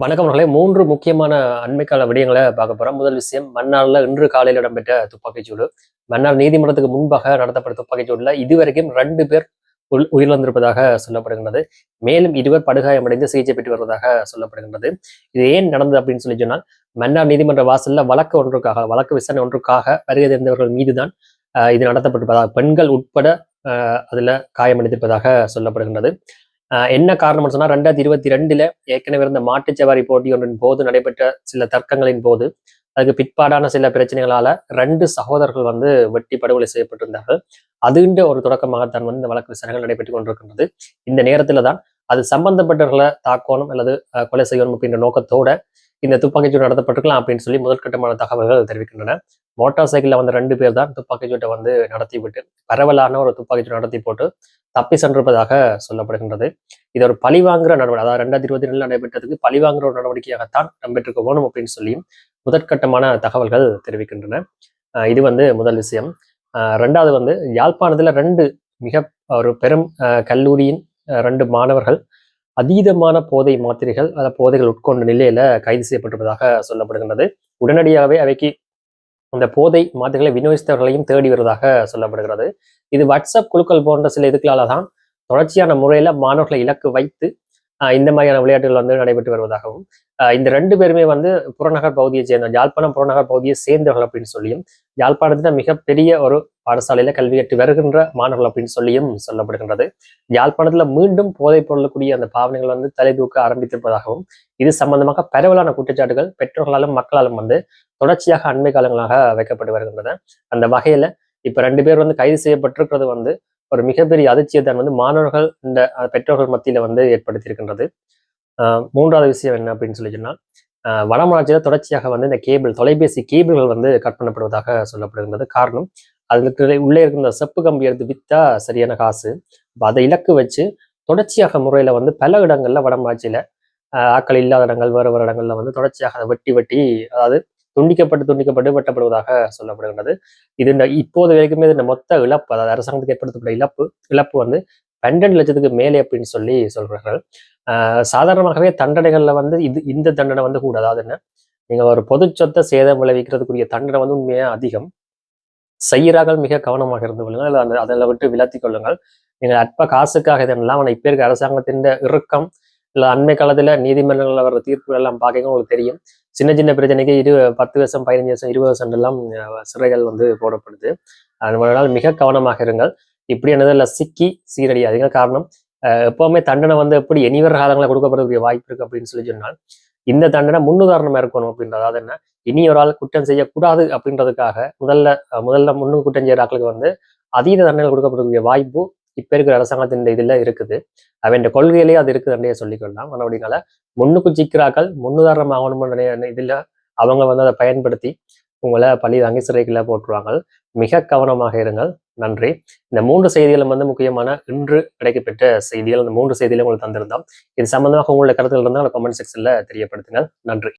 வணக்கம்களே மூன்று முக்கியமான அண்மைக்கால விடயங்களை பார்க்க போறோம். முதல் விஷயம் மன்னார்ல இன்று காலையில் இடம்பெற்ற துப்பாக்கிச்சூடு. மன்னார் நீதிமன்றத்துக்கு முன்பாக நடத்தப்பட்ட துப்பாக்கிச்சூடுல இதுவரைக்கும் ரெண்டு பேர் உள்- உயிரிழந்திருப்பதாக சொல்லப்படுகின்றது. மேலும் இருவர் படுகாயமடைந்து சிகிச்சை பெற்று வருவதாக சொல்லப்படுகின்றது. இது ஏன் நடந்தது அப்படின்னு சொல்லி சொன்னால் மன்னார் நீதிமன்ற வாசல்ல வழக்கு ஒன்றுக்காக வழக்கு விசாரணை ஒன்றுக்காக வருகை தெரிந்தவர்கள் மீதுதான் ஆஹ், இது நடத்தப்பட்டிருப்பதாக பெண்கள் உட்பட ஆஹ், அதுல காயமடைந்திருப்பதாக சொல்லப்படுகின்றது. என்ன காரணம்னு சொன்னால் ரெண்டாயிரத்தி இருபத்தி ரெண்டுல ஏற்கனவே இருந்த மாட்டுச்சவாரி போட்டி ஒன்றின் போது நடைபெற்ற சில தர்க்கங்களின் போது அதுக்கு பிற்பாடான சில பிரச்சனைகளால ரெண்டு சகோதரர்கள் வந்து வெட்டி படுகொலை செய்யப்பட்டிருந்தார்கள். அதுன்ற ஒரு தொடக்கமாகத்தான் வந்து இந்த வழக்கு விசாரணைகள் நடைபெற்றுக் கொண்டிருக்கின்றது. இந்த நேரத்துல தான் அது சம்பந்தப்பட்டவர்களை தாக்கணும் அல்லது கொலை செய்யணும் அப்படின்ற நோக்கத்தோட இந்த துப்பாக்கிச்சூடு நடத்தப்பட்டிருக்கலாம் அப்படின்னு சொல்லி முதற்கட்டமான தகவல்கள் தெரிவிக்கின்றன. மோட்டார் சைக்கிளில் வந்த ரெண்டு பேர் தான் துப்பாக்கிச்சூட்டை வந்து நடத்தி விட்டு பரவலான ஒரு துப்பாக்கிச்சூடு நடத்தி போட்டு தப்பி சென்றிருப்பதாக சொல்லப்படுகின்றது. இது ஒரு பழிவாங்குற நடவடிக்கை அதாவது ரெண்டாயிரத்தி இருபத்தி ரெண்டுல நடைபெற்றதுக்கு பழிவாங்குற ஒரு நடவடிக்கையாகத்தான் நடைபெற்றிருக்க வேணும் அப்படின்னு சொல்லியும் முதற்கட்டமான தகவல்கள் தெரிவிக்கின்றன. இது வந்து முதல் விஷயம். ரெண்டாவது வந்து யாழ்ப்பாணத்தில் ரெண்டு மிக ஒரு பெரும் கல்லூரியின் ரெண்டு மாணவர்கள் அதீதமான போதை மாத்திரைகள் அல்ல போதைகள் உட்கொண்ட நிலையில கைது செய்யப்பட்டிருப்பதாக சொல்லப்படுகின்றது. உடனடியாகவே அவைக்கு அந்த போதை மாத்திரைகளை விநியோகித்தவர்களையும் தேடி வருவதாக சொல்லப்படுகிறது. இது வாட்ஸ்அப் குழுக்கள் போன்ற சில இதுக்களால தான் தொடர்ச்சியான முறையில மாணவர்களை இலக்கு வைத்து இந்த மாதிரியான விளையாட்டுகள் வந்து நடைபெற்று வருவதாகவும் இந்த ரெண்டு பேருமே வந்து புறநகர் பகுதியை சேர்ந்த யாழ்ப்பாணம் புறநகர் பகுதியை சேர்ந்தவர்கள் அப்படின்னு சொல்லியும் யாழ்ப்பாணத்தில் மிகப்பெரிய ஒரு பாடசாலையில கல்வி கற்று வருகின்ற மாணவர்கள் அப்படின்னு சொல்லியும் சொல்லப்படுகின்றது. யாழ்ப்பாணத்துல மீண்டும் போதைப் பொருளக்கூடிய அந்த பாவனைகள் வந்து தலை தூக்க ஆரம்பித்திருப்பதாகவும் இது சம்பந்தமாக பரவலான குற்றச்சாட்டுகள் பெற்றோர்களாலும் மக்களாலும் வந்து தொடர்ச்சியாக அண்மை காலங்களாக வைக்கப்பட்டு வருகின்றன. அந்த வகையில இப்ப ரெண்டு பேர் வந்து கைது செய்யப்பட்டிருக்கிறது வந்து ஒரு மிகப்பெரிய அதிர்ச்சியை தான் வந்து மாணவர்கள் இந்த பெற்றோர்கள் மத்தியில் வந்து ஏற்படுத்தியிருக்கின்றது. மூன்றாவது விஷயம் என்ன அப்படின்னு சொல்லி சொன்னால் வடமராட்சியில் தொடர்ச்சியாக வந்து இந்த கேபிள் தொலைபேசி கேபிள்கள் வந்து கட் பண்ணப்படுவதாக சொல்லப்படுகின்றது காரணம். அதுக்கு உள்ளே இருக்கின்ற செப்பு கம்பி எடுத்து வித்தா சரியான காசு. அதை இலக்கு வச்சு தொடர்ச்சியாக முறையில் வந்து பல இடங்களில் வடமராட்சியில் ஆக்கள் ஆட்கள் இல்லாத இடங்கள் வேறு வேறு இடங்களில் வந்து தொடர்ச்சியாக அதை வெட்டி வெட்டி அதாவது துண்டிக்கப்பட்டு துண்டிக்கப்பட்டு வெட்டப்படுவதாக சொல்லப்படுகின்றது. இது இந்த இப்போது வரைக்குமே இந்த மொத்த இழப்பு அதாவது அரசாங்கத்துக்கு ஏற்படுத்தப்பட்ட இழப்பு இழப்பு வந்து பன்னெண்டு லட்சத்துக்கு மேலே அப்படின்னு சொல்லி சொல்றார்கள். ஆஹ் சாதாரணமாகவே தண்டனைகள்ல வந்து இது இந்த தண்டனை வந்து கூட அதாவது என்ன? நீங்க ஒரு பொது சொத்தை சேதம் விளைவிக்கிறதுக்குரிய தண்டனை வந்து உண்மையாக அதிகம். செய்கிறார்கள் மிக கவனமாக இருந்து கொள்ளுங்கள் அந்த அதில் விட்டு விலத்தி கொள்ளுங்கள். நீங்கள் அற்ப காசுக்காக இதெல்லாம் ஆனால் இப்போ இருக்க அரசாங்கத்தின் இறுக்கம் இல்லை அண்மை காலத்தில் நீதிமன்றங்களில் வர தீர்ப்புகள் எல்லாம் பார்க்க உங்களுக்கு தெரியும். சின்ன சின்ன பிரச்சனைக்கு இரு பத்து வருஷம் பதினஞ்சு வருஷம் இருபது வருஷம் எல்லாம் சிறைகள் வந்து போடப்படுது. அதனால் மிக கவனமாக இருங்கள். இப்படி என்னதில் சிக்கி சீரடியாதீங்க. காரணம் எப்பவுமே தண்டனை வந்து எப்படி இனிவர் காலங்களில் கொடுக்கப்படுறதுக்கு வாய்ப்பு இருக்கு அப்படின்னு சொல்லி சொன்னால் இந்த தண்டனை முன்னுதாரணமாக இருக்கணும் அப்படின்றது. அதாவது என்ன? இனி ஒரு ஆள் குற்றம் செய்யக்கூடாது அப்படின்றதுக்காக முதல்ல முதல்ல முன்னு குற்றம் செய்கிற ஆட்களுக்கு வந்து அதீத தண்டனை கொடுக்கப்படுறதுக்கு வாய்ப்பு இப்ப இருக்கிற அரசாங்கத்தின் இதுல இருக்குது. அவன் கொள்கையிலேயே அது இருக்குதுன்னே சொல்லிக்கொள்ளலாம். மறுபடினால முன்னுக்கு சிக்கிறாக்கள் முன்னுதாரணம் ஆகணும் இதுல அவங்க வந்து அதை பயன்படுத்தி உங்களை பள்ளி வங்கி சிறைக்குள்ள போட்டுருவாங்க மிக கவனமாக இருங்கள். நன்றி. இந்த மூன்று செய்திகளும் வந்து முக்கியமான இன்று கிடைக்கப்பெற்ற செய்திகள். இந்த மூன்று செய்திகளும் உங்களுக்கு தந்திருந்தோம். இது சம்பந்தமாக உங்களுடைய கருத்துக்கள் இருந்தால் கமெண்ட் செக்ஷனில் தெரியப்படுத்துங்கள். நன்றி.